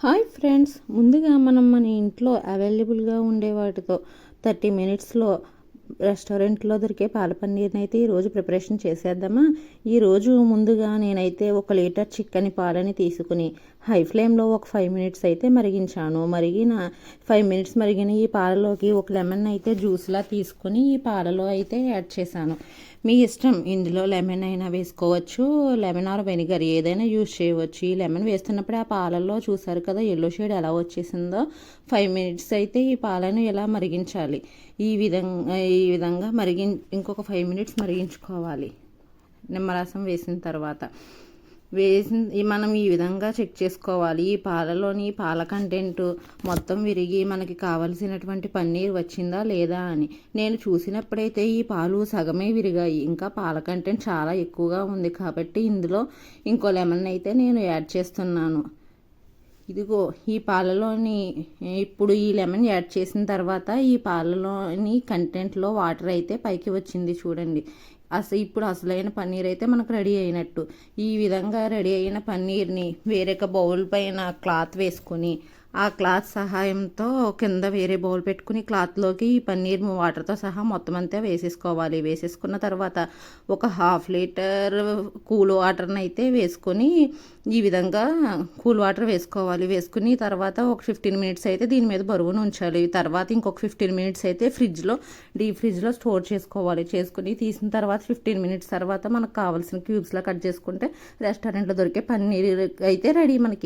Hi friends ముందుగా మనం మన ఇంట్లో అవైలబుల్గా ఉండే వాటితో థర్టీ మినిట్స్లో రెస్టారెంట్లో దొరికే పాల పన్నీర్ని అయితే ఈరోజు ప్రిపరేషన్ చేసేద్దామా? ఈరోజు ముందుగా నేనైతే ఒక లీటర్ చిక్కని పాలని తీసుకుని హై ఫ్లేమ్లో ఒక ఫైవ్ మినిట్స్ అయితే మరిగించాను. మరిగిన ఫైవ్ మినిట్స్ మరిగిన ఈ పాలలోకి ఒక లెమన్ అయితే జ్యూస్లా తీసుకుని ఈ పాలలో అయితే యాడ్ చేశాను. మీ ఇష్టం ఇందులో లెమన్ అయినా వేసుకోవచ్చు లెమన్ ఆర్ వెనిగర్ ఏదైనా యూజ్ చేయవచ్చు. ఈ లెమన్ వేస్తున్నప్పుడు ఆ పాలల్లో చూసారు కదా ఎల్లో షేడ్ ఎలా వచ్చేసిందో. ఫైవ్ మినిట్స్ అయితే ఈ పాలను ఇలా మరిగించాలి? ఈ విధంగా ఈ ఈ విధంగా మరిగి ఇంకొక ఫైవ్ మినిట్స్ మరిగించుకోవాలి. నిమ్మరసం వేసిన తర్వాత. వేసిన మనం ఈ విధంగా చెక్ చేసుకోవాలి. ఈ పాలలోని పాల కంటెంట్ మొత్తం విరిగి మనకి కావలసినటువంటి పన్నీర్ వచ్చిందా లేదా అని. నేను చూసినప్పుడైతే ఈ పాలు సగమే విరిగాయి. ఇంకా పాల కంటెంట్ చాలా ఎక్కువగా ఉంది కాబట్టి ఇందులో ఇంకో లెమన్ అయితే నేను యాడ్ చేస్తున్నాను. ఇదిగో ఈ పాలలోని ఇప్పుడు ఈ లెమన్ యాడ్ చేసిన తర్వాత ఈ పాలలోని కంటెంట్లో వాటర్ అయితే పైకి వచ్చింది చూడండి. అసలు ఇప్పుడు అసలైన పన్నీర్ అయితే మనకు రెడీ అయినట్టు. ఈ విధంగా రెడీ అయిన పన్నీర్ని వేరొక బౌల్ పైన క్లాత్ వేసుకొని ఆ క్లాత్ సహాయంతో కింద వేరే బౌల్ పెట్టుకుని క్లాత్లోకి ఈ పన్నీర్ వాటర్తో సహా మొత్తం అంతా వేసేసుకోవాలి. వేసేసుకున్న తర్వాత ఒక హాఫ్ లీటర్ కూల్ వాటర్ని అయితే వేసుకొని ఈ విధంగా కూల్ వాటర్ వేసుకోవాలి. వేసుకుని తర్వాత ఒక ఫిఫ్టీన్ మినిట్స్ అయితే దీని మీద బరువును ఉంచాలి. తర్వాత ఇంకొక ఫిఫ్టీన్ మినిట్స్ అయితే ఫ్రిడ్జ్లో డీప్ ఫ్రిడ్జ్లో స్టోర్ చేసుకోవాలి. చేసుకుని తీసిన తర్వాత ఫిఫ్టీన్ మినిట్స్ తర్వాత మనకు కావాల్సిన క్యూబ్స్లో కట్ చేసుకుంటే రెస్టారెంట్లో దొరికే పన్నీర్ అయితే రెడీ మనకి.